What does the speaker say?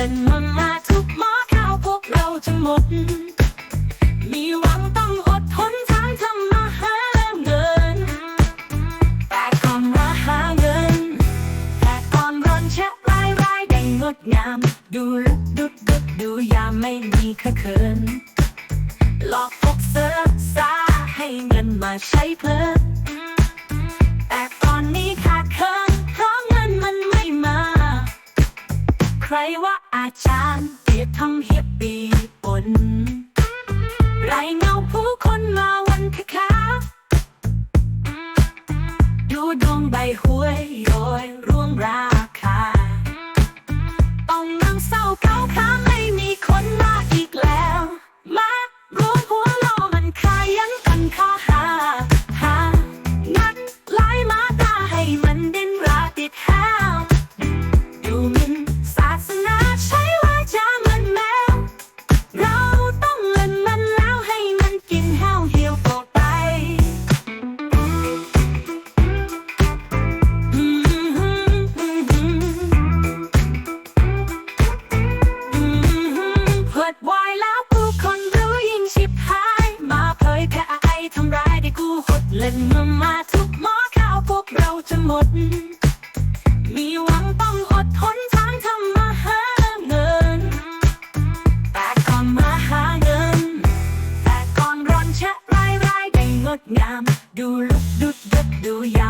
และมามาทุกหมอข้าวพวกเราจะหมด มีหวังต้องอดทนทางทำมาหาเงิน แต่ก่อนมาหาเงิน แต่ก่อนร้อนเช็ดรายรายได้งดงาม ดูลุกดุดดุดดูยาไม่มีขะเขิน หลอกพกเสิร์ซาให้เงินมาใช้เพลินแต่ตอนนี้ขาดเคินเพราะเงินมันไม่มา ใครว่า อาจารย์เกลียดทำเฮียปีปนไรเงาผู้คนมาวันคคาดูดวงใบหวยโรยร่วงรา เล่นมามาทุกหมอข่าวพวกเราจะหมด มีหวังต้องอดทนทางทำมาหาเงิน แต่ก่อนมาหาเงิน แต่ก่อนร้อนแชะรายรายได้งดงาม ดูลุกดุดดุดดูยาม